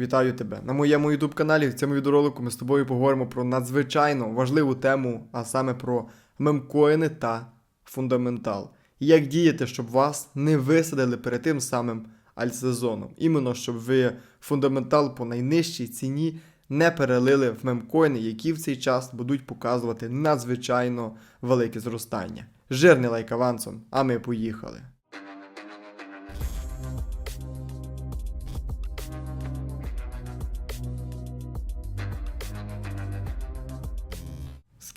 Вітаю тебе на моєму youtube каналі. В цьому відеоролику ми з тобою поговоримо про надзвичайно важливу тему, а саме про мемкоїни та фундаментал. Як діяти, щоб вас не висадили перед тим самим альтсезоном. Іменно щоб ви фундаментал по найнижчій ціні не перелили в мемкоїни, які в цей час будуть показувати надзвичайно велике зростання. Жирний лайк авансом, а ми поїхали.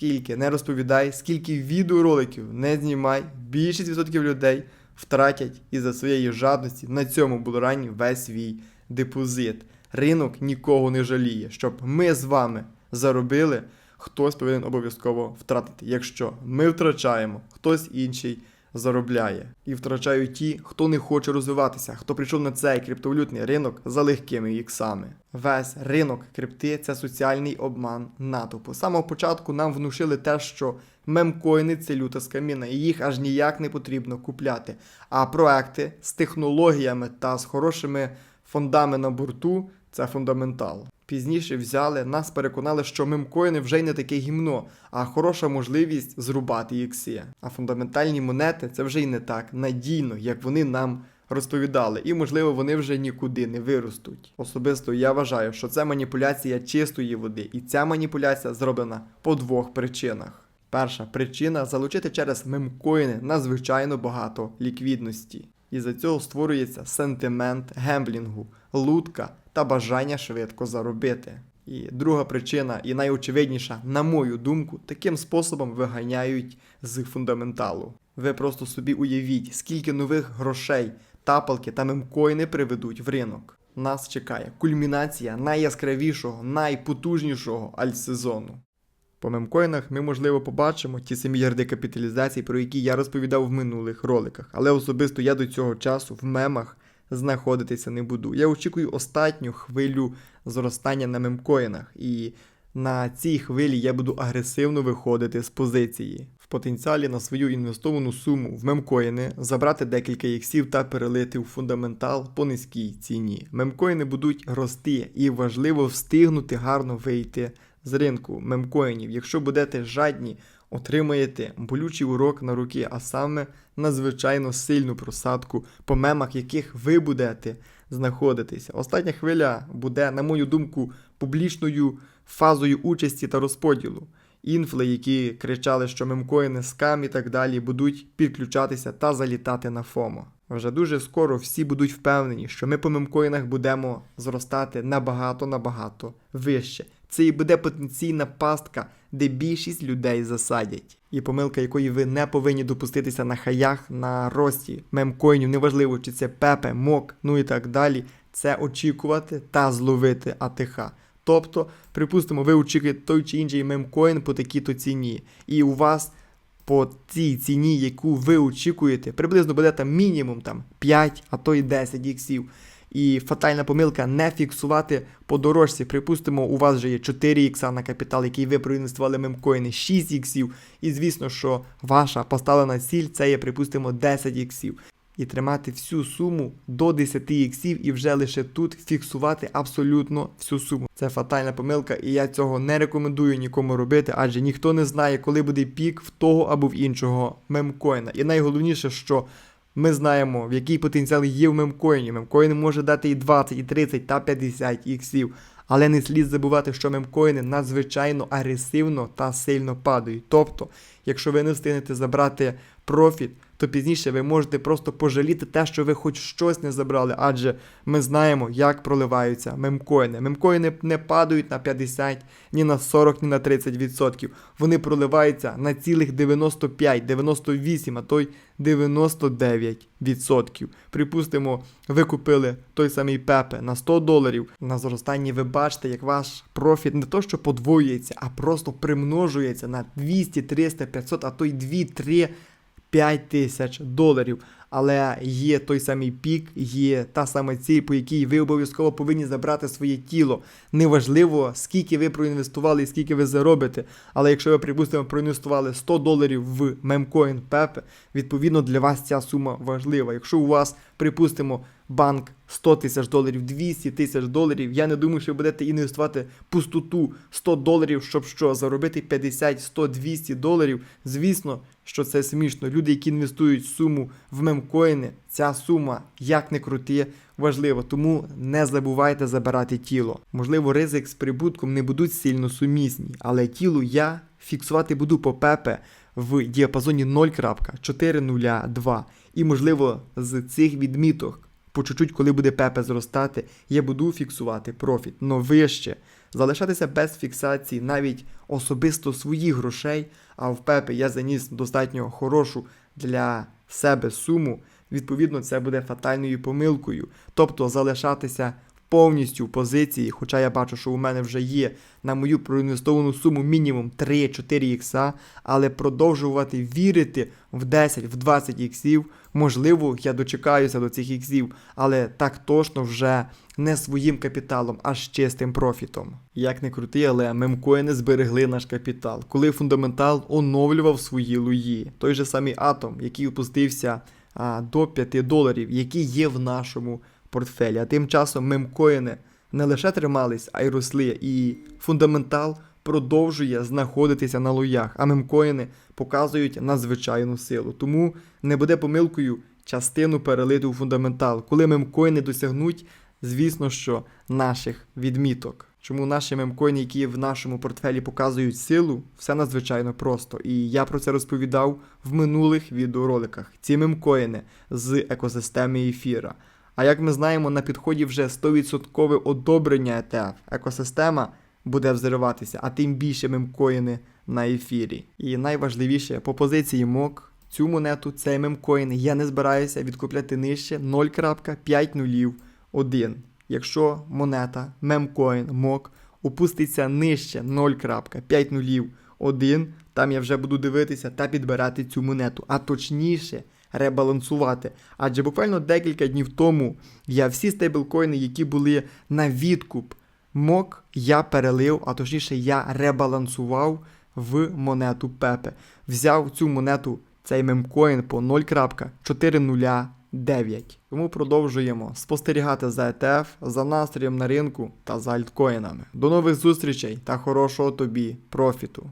Скільки не розповідай, скільки відеороликів не знімай, більшість відсотків людей втратять із-за своєї жадності на цьому булрані весь свій депозит. Ринок нікого не жаліє. Щоб ми з вами заробили, хтось повинен обов'язково втратити. Якщо ми втрачаємо, хтось інший заробляє. І втрачають ті, хто не хоче розвиватися, хто прийшов на цей криптовалютний ринок за легкими іксами. Весь ринок крипти це соціальний обман натовпу. З самого початку нам внушили те, що мемкоїни це люта скаміна, і їх аж ніяк не потрібно купляти. А проекти з технологіями та з хорошими фондами на борту це фундаментал. Пізніше взяли, нас переконали, що мемкоїни вже й не таке гімно, а хороша можливість зрубати ікси. А фундаментальні монети це вже й не так надійно, як вони нам розповідали, і можливо вони вже нікуди не виростуть. Особисто я вважаю, що це маніпуляція чистої води, і ця маніпуляція зроблена по двох причинах. Перша причина залучити через мемкоїни надзвичайно багато ліквідності. І за цього створюється сентимент гемблінгу, лутка та бажання швидко заробити. І друга причина, і найочевидніша, на мою думку, таким способом виганяють з фундаменталу. Ви просто собі уявіть, скільки нових грошей, тапалки та мемкоїни приведуть в ринок. Нас чекає кульмінація найяскравішого, найпотужнішого альтсезону. По мемкоїнах ми, можливо, побачимо ті самі ярди капіталізації, про які я розповідав в минулих роликах, але особисто я до цього часу в мемах знаходитися не буду. Я очікую останню хвилю зростання на мемкоїнах, і на цій хвилі я буду агресивно виходити з позиції. В потенціалі на свою інвестовану суму в мемкоїни забрати декілька іксів та перелити у фундаментал по низькій ціні. Мемкоїни будуть рости, і важливо встигнути гарно вийти з ринку мемкоїнів. Якщо будете жадні, отримаєте болючий урок на руки, а саме надзвичайно сильну просадку, по мемах яких ви будете знаходитися. Остання хвиля буде, на мою думку, публічною фазою участі та розподілу. Інфли, які кричали, що мемкоїни скам і так далі, будуть підключатися та залітати на ФОМО. Вже дуже скоро всі будуть впевнені, що ми по мемкоїнах будемо зростати набагато-набагато вище. Це і буде потенційна пастка, де більшість людей засадять. І помилка, якої ви не повинні допуститися на хаях на рості мемкоїнів, неважливо, чи це пепе, мок, ну і так далі, це очікувати та зловити АТХ. Тобто, припустимо, ви очікуєте той чи інший мемкоін по такій-то ціні, і у вас по цій ціні, яку ви очікуєте, приблизно буде там мінімум там 5, а то й 10 іксів. І фатальна помилка не фіксувати по дорожці. Припустимо, у вас вже є 4 ікса на капітал, який ви проінвестували мемкоїни, 6 іксів. І звісно, що ваша поставлена ціль це є, припустимо, 10 іксів. І тримати всю суму до 10 іксів і вже лише тут фіксувати абсолютно всю суму. Це фатальна помилка, і я цього не рекомендую нікому робити, адже ніхто не знає, коли буде пік в того або в іншого мемкоїна. І найголовніше, що ми знаємо, в який потенціал є в мемкоїні. Мемкоін може дати і 20, і 30 та 50 іксів. Але не слід забувати, що мемкоїни надзвичайно агресивно та сильно падають. Тобто, якщо ви не встигнете забрати профіт, то пізніше ви можете просто пожаліти те, що ви хоч щось не забрали, адже ми знаємо, як проливаються мемкоїни. Мемкоїни не падають на 50, ні на 40, ні на 30%. Вони проливаються на цілих 95, 98, а то й 99%. Припустимо, ви купили той самий Пепе на 100 доларів. На зростанні ви бачите, як ваш профіт не то, що подвоюється, а просто примножується на 200, 300, 500, а то й 2, 3, 5 тисяч доларів. Але є той самий пік, є та сама ціль, по якій ви обов'язково повинні забрати своє тіло. Неважливо, скільки ви проінвестували і скільки ви заробите. Але якщо ви, припустимо, проінвестували 100 доларів в мемкоін Pepe, відповідно для вас ця сума важлива. Якщо у вас, припустимо, банк 100 тисяч доларів, 200 тисяч доларів. Я не думаю, що ви будете інвестувати пустоту 100 доларів, щоб що заробити 50, 100, 200 доларів. Звісно, що це смішно. Люди, які інвестують суму в мемкоїни, ця сума, як не крути, важлива. Тому не забувайте забирати тіло. Можливо, ризик з прибутком не будуть сильно сумісні, але тіло я фіксувати буду по ПЕПе в діапазоні 0.402. І, можливо, з цих відміток, по чуть-чуть, коли буде ПЕПе зростати, я буду фіксувати профіт, но вище. Залишатися без фіксації навіть особисто своїх грошей, а в ПЕПе я заніс достатньо хорошу для себе суму. Відповідно, це буде фатальною помилкою. Тобто залишатися повністю в позиції, хоча я бачу, що у мене вже є на мою проінвестовану суму мінімум 3-4 ікса, але продовжувати вірити в 10, в 20 іксів. Можливо, я дочекаюся до цих іксів, але так точно вже не своїм капіталом, а з чистим профітом. Як не крути, але мемкоїни зберегли наш капітал, коли фундаментал оновлював свої луї. Той же самий атом, який опустився а, до 5 доларів, який є в нашому портфелі. А тим часом мемкоїни не лише тримались, а й росли. І фундаментал продовжує знаходитися на лоях, а мемкоїни показують надзвичайну силу. Тому не буде помилкою частину перелити у фундаментал. Коли мемкоїни досягнуть, звісно, що наших відміток. Чому наші мемкоїни, які в нашому портфелі показують силу, все надзвичайно просто. І я про це розповідав в минулих відеороликах. Ці мемкоїни з екосистеми ефіра. А як ми знаємо, на підході вже 100% одобрення ETF. Екосистема буде взриватися, а тим більше мемкоїни на ефірі. І найважливіше по позиції МОК. Цю монету, цей мемкоін, я не збираюся відкупляти нижче 0.501. Якщо монета, мемкоін, МОК опуститься нижче 0.501, там я вже буду дивитися та підбирати цю монету, а точніше ребалансувати. Адже буквально декілька днів тому я всі стейблкоїни, які були на відкуп МОК, я перелив, а точніше я ребалансував в монету Пепе. Взяв цю монету, цей мемкоін по 0.409. Тому продовжуємо спостерігати за ETF, за настроєм на ринку та за альткоїнами. До нових зустрічей та хорошого тобі профіту!